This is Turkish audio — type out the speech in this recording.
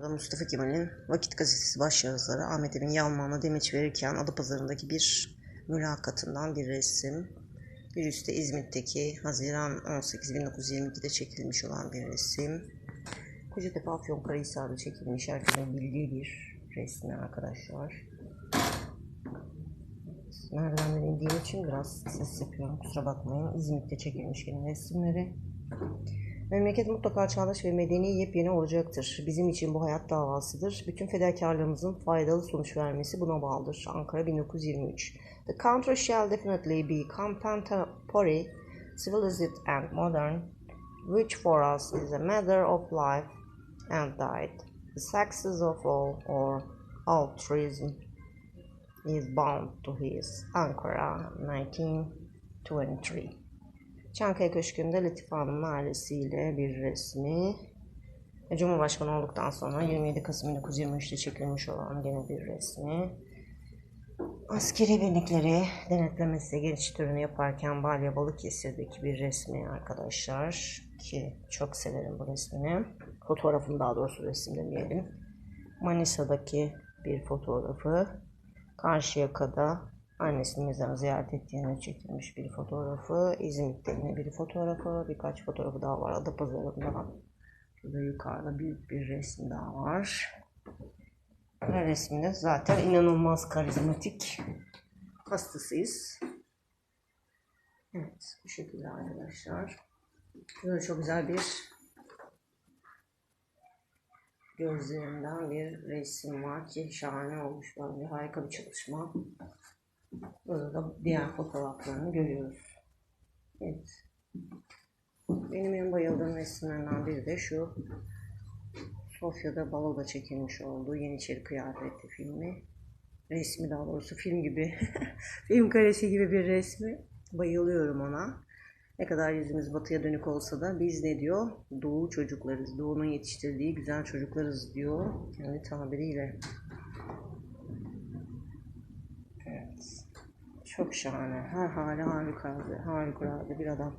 Burada Mustafa Kemal'in Vakit Gazetesi başyazarı Ahmet Emin Yalman'la demeç verirken Adapazarı'ndaki bir mülakatından bir resim. Bir üstte İzmit'teki Haziran 18 1922'de çekilmiş olan bir resim. Kocatepe Afyonkarahisar'da çekilmiş herkesin bildiği bir resmi arkadaşlar. Merdivenden indiğim için biraz ses yapıyorum kusura bakmayın. İzmit'te çekilmiş yine resimleri. Memleket mutlaka çağdaş ve medeni yepyeni olacaktır. Bizim için bu hayat davasıdır. Bütün fedakarlığımızın faydalı sonuç vermesi buna bağlıdır. Ankara 1923 The country shall definitely be contemporary, civilized and modern, which for us is a matter of life and death. The success of all or altruism is bound to his Ankara 1923. Çankaya Köşkü'nde Latife Hanım'ın ailesiyle bir resmi. Ve Cumhurbaşkanı olduktan sonra 27 Kasım 1923'te çekilmiş olan gene bir resmi. Askeri birlikleri denetlemesi geniş töreni yaparken Balya Balıkesir'deki bir resmi arkadaşlar. Ki çok severim bu resmini. Fotoğrafını daha doğrusu resim demeyelim. Manisa'daki bir fotoğrafı. Karşıyaka'da annesinin mezarını ziyaret ettiğinde çekilmiş bir fotoğrafı. İzmit'te yine bir fotoğrafı. Birkaç fotoğrafı daha var. Adapazarı'nda. Şurada yukarıda büyük bir resim daha var. Her resminde zaten inanılmaz karizmatik hastasıyız. Evet bu şekilde arkadaşlar. Burada çok güzel bir gözlerinden bir resim var ki şahane olmuş bence harika bir çalışma. Burada da diğer fotoğraflarını görüyoruz. Evet. Benim en bayıldığım resimlerden biri de şu. Sofya'da baloda çekilmiş olduğu Yeniçeri Kıyafeti filmi. Resmi daha doğrusu film gibi. film karesi gibi bir resmi. Bayılıyorum ona. Ne kadar yüzümüz batıya dönük olsa da biz ne diyor? Doğu çocuklarız. Doğu'nun yetiştirdiği güzel çocuklarız diyor. Kendi tabiriyle. Çok şahane. Her hali harikulade, harikulade bir adam.